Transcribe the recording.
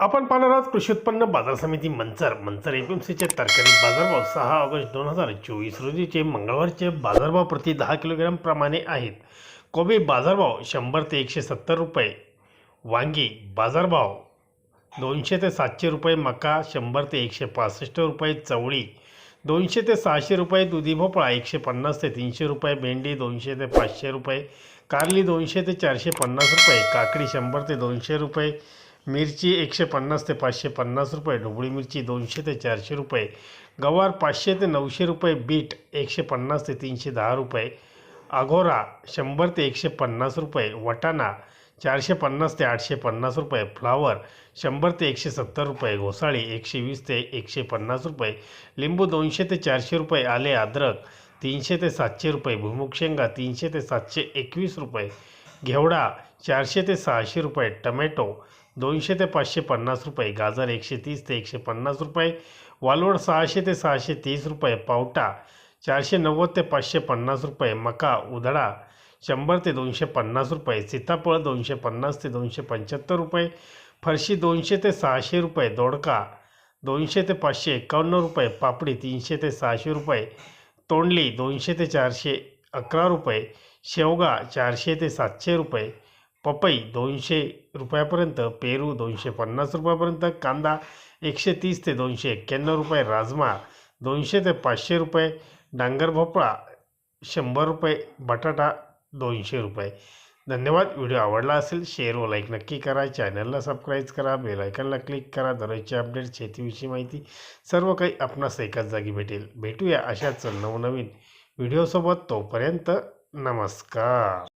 आपण पाहणार आहोत कृषी उत्पन्न बाजार समिती मंचर. मंचर एपीएमसीचे तरकारी बाजारभाव सहा ऑगस्ट दोन हजार चोवीस रोजीचे मंगळवारचे बाजारभाव प्रति दहा किलोग्रॅम प्रमाणे आहेत. कोबी बाजारभाव शंभर ते एकशे सत्तर रुपये. वांगी बाजारभाव दोनशे ते सातशे रुपये. मका शंभर ते एकशे पासष्ट रुपये. चवळी दोनशे ते सहाशे रुपये. दुधी भोपळा एकशे पन्नास ते तीनशे रुपये. भेंडी दोनशे ते पाचशे रुपये. कारली दोनशे ते चारशे पन्नास रुपये. काकडी शंभर ते दोनशे रुपये. मिरची एकशे पन्नास ते पाचशे पन्नास रुपये ढोबळी मिरची दोनशे ते चारशे रुपये गवार पाचशे ते नऊशे रुपये बीट एकशे पन्नास ते तीनशे दहा रुपये अघोरा शंभर ते एकशे पन्नास रुपये वटाणा चारशे पन्नास ते आठशे पन्नास रुपये फ्लावर शंभर ते एकशे सत्तर रुपये घोसाळी एकशे वीस ते एकशे पन्नास रुपये लिंबू दोनशे ते चारशे रुपये आले अद्रक तीनशे ते सातशे रुपये भुमुग शेंगा तीनशे ते सातशे एकवीस रुपये घेवडा चारशे ते सहाशे रुपये. टमॅटो दोनशे ते पाचशे पन्नास रुपये. गाजर एकशे तीस ते एकशे पन्नास रुपये. वालवड सहाशे ते सहाशे तीस रुपये. पावटा चारशे नव्वद ते पाचशे पन्नास रुपये. मका उधळा शंभर ते दोनशे पन्नास रुपये. सीताफळ दोनशे पन्नास ते दोनशे पंच्याहत्तर रुपये. फरशी दोनशे ते सहाशे रुपये. दोडका दोनशे ते पाचशे एकावन्न रुपये. पापडी तीनशे ते सहाशे रुपये. तोंडली दोनशे ते चारशे अकरा रुपये शेवगा चारशे ते सातशे रुपये पपई दोनशे रुपयापर्यंत पेरू दोनशे पन्नास रुपयापर्यंत कांदा एकशे तीस ते दोनशे एक्क्याण्णव रुपये राजमा दोनशे ते पाचशे रुपये डांगर भोपळा शंभर रुपये बटाटा दोनशे रुपये. धन्यवाद. व्हिडिओ आवडला असेल शेअर व लाईक नक्की करा. चॅनलला सबस्क्राईब करा. बेलायकनला क्लिक करा. दररोजचे अपडेट शेतीविषयी माहिती सर्व काही आपणास एकाच जागी भेटेल. भेटूया अशाच नवनवीन व्हिडिओसोबत तोपर्यंत नमस्कार.